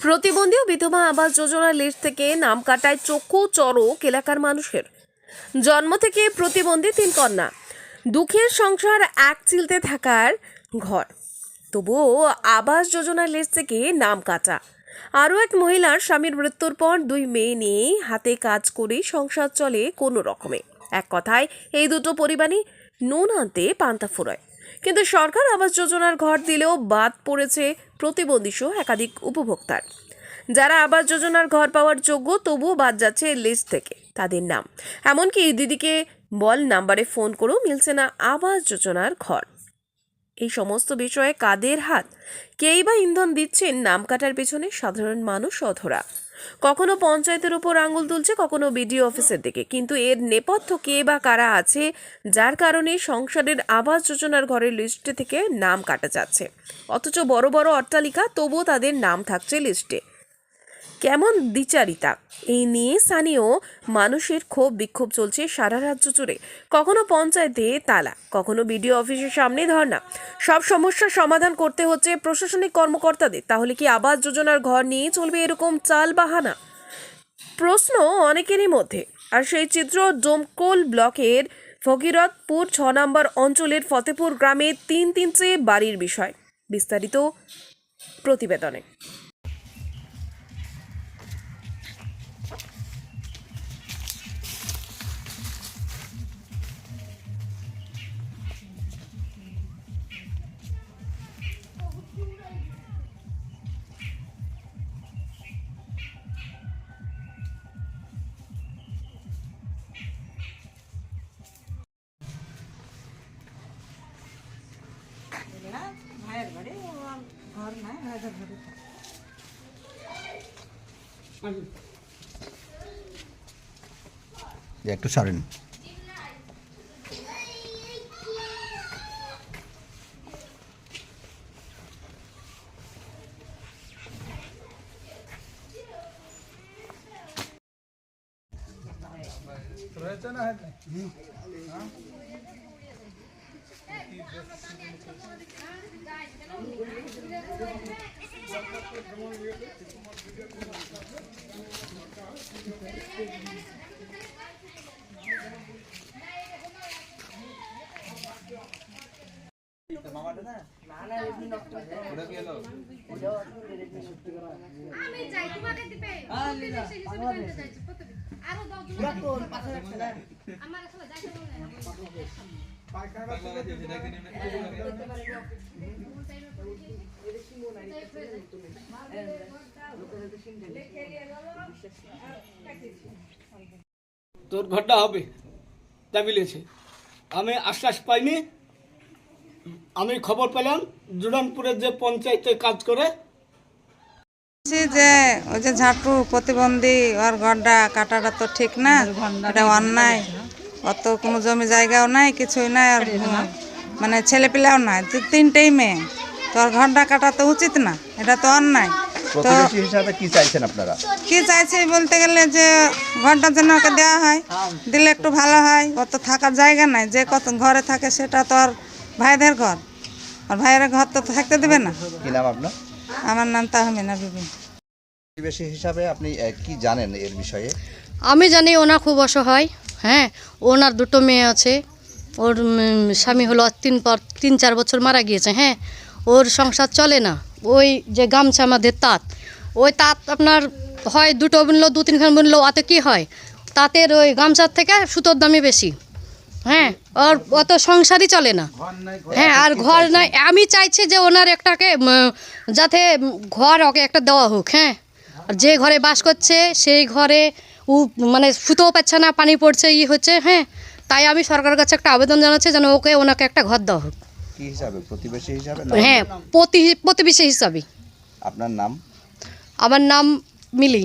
প্রতিবন্ধী ও বিধবা আবাস যোজনা লিস্ট থেকে নাম কাটায় চক্ষু চরক এলাকার মানুষের। জন্ম থেকে প্রতিবন্ধী তিন কন্যা। দুঃখের সংসার এক চিলতে থাকার ঘর। তবুও আবাস যোজনার লিস্ট থেকে নাম কাটা। আরও এক মহিলার স্বামীর মৃত্যুর পর দুই মেয়ে নিয়ে হাতে কাজ করে সংসার চলে কোনো রকমে। এক কথায়, এই দুটো পরিবারই নুন আনতে পান্তা ফুরয়। কিন্তু সরকার আবাস যোজনার ঘর দিলেও বাদ পড়েছে প্রতিবন্ধী সহ একাধিক উপভোক্তার। যারা আবাস যোজনার ঘর পাওয়ার যোগ্য, তবুও বাদ যাচ্ছে লিস্ট থেকে তাদের নাম। এমনকি দিদিকে বল নাম্বারে ফোন করেও মিলছে না আবাস যোজনার ঘর। এই সমস্ত বিষয়ে কাদের হাত? কেই বা ইন্ধন দিচ্ছেন নাম কাটার পেছনে সাধারণ মানুষ অধরা। কখনো পঞ্চায়েতের উপর আঙুল তুলছে, কখনো বিডিও অফিসের দিকে। কিন্তু এর নেপথ্য কে বা কারা আছে, যার কারণে সংসদের আবাস যোজনার ঘরের লিস্টে থেকে নাম কাটা যাচ্ছে। অথচ বড় বড় অট্টালিকা তবুও তাদের নাম থাকছে লিস্টে। কেমন দ্বিচারিতা? এই নিয়ে স্থানীয় মানুষের ক্ষোভ বিক্ষোভ চলছে সারা রাজ্য জুড়ে। কখনো পঞ্চায়েতে তালা, কখনো বিডিও অফিসের সামনে ধর্না সব সমস্যার সমাধান করতে হচ্ছে প্রশাসনিক কর্মকর্তাদের। তাহলে কি আবাস যোজনার ঘর নিয়ে চলবে এরকম চাল বাহানা? প্রশ্ন অনেকেরই মধ্যে। আর সেই চিত্র ডোমকোল ব্লকের ফকিরতপুর ছ নম্বর অঞ্চলের ফতেপুর গ্রামে তিন তিনটে বাড়ির বিষয়। বিস্তারিত প্রতিবেদনে। এগুলা ভাইয়ের বাড়ি আমার ঘর নাই ভাইদের বাড়ি থাকে। যে একটু ছাড়েন আমি যাই তোমাকে দিবে প্রতিদিন তোর ঘরটা হবে দাবি লিয়েছে আমি আশ্বাস পাইনি। আমি খবর পেলাম জুডানপুরের যে পঞ্চায়েতে কাজ করে যে ওই যে ঝাঁটু প্রতিবন্ধী ওর ঘরটা কাটাটা তো ঠিক না এটা অন্যায়। অত কোনো জমি জায়গাও নাই কিছুই নাই আর মানে ছেলে পেলেও নাই। তো তিনটেই মেয়ে। তোর ঘরটা কাটা তো উচিত না এটা তো অন্যায়। তো কি চাইছেন আপনারা? কি চাইছি বলতে গেলে যে ঘরটা যেন ওকে দেওয়া হয় দিলে একটু ভালো হয় অত থাকার জায়গা নাই যে কত ঘরে থাকে সেটা তো আর ভাইদের ঘর। আর ভাইয়ের ঘর তো থাকতে দেবে না। কি নাম আপনার? আমার নাম তাহমিনা বিবি। প্রতিবেশী হিসাবে আপনি কি জানেন এর বিষয়ে? আমি জানি ওনার খুব অসহায় হ্যাঁ? ওনার দুটো মেয়ে আছে। ওর স্বামী হলো তিন পর তিন চার বছর মারা গিয়েছে হ্যাঁ? ওর সংসার চলে না। ওই যে গামছা আমাদের তাঁত ওই তাঁত আপনার হয় দুটো বুনলো দু তিনখান বুনলো ওতে কী হয়? তাঁতের ওই গামছার থেকে সুতোর দামই বেশি। হ্যাঁ ওর অত সংসারই চলে না। হ্যাঁ আর ঘর নাই। আমি চাইছি যে ওনার একটাকে যাতে ঘর ওকে একটা দেওয়া হোক হ্যাঁ। আর যে ঘরে বাস করছে সেই ঘরে ও মানে সুতোও পাচ্ছে না পানি পড়ছে ই হচ্ছে হ্যাঁ। তাই আমি সরকারের কাছে একটা আবেদন জানাচ্ছি যেন ওকে ওনাকে একটা ঘর দেওয়া হোক। হ্যাঁ প্রতি প্রতিবেশী হিসাবে। আপনার নাম? আমার নাম মিলি।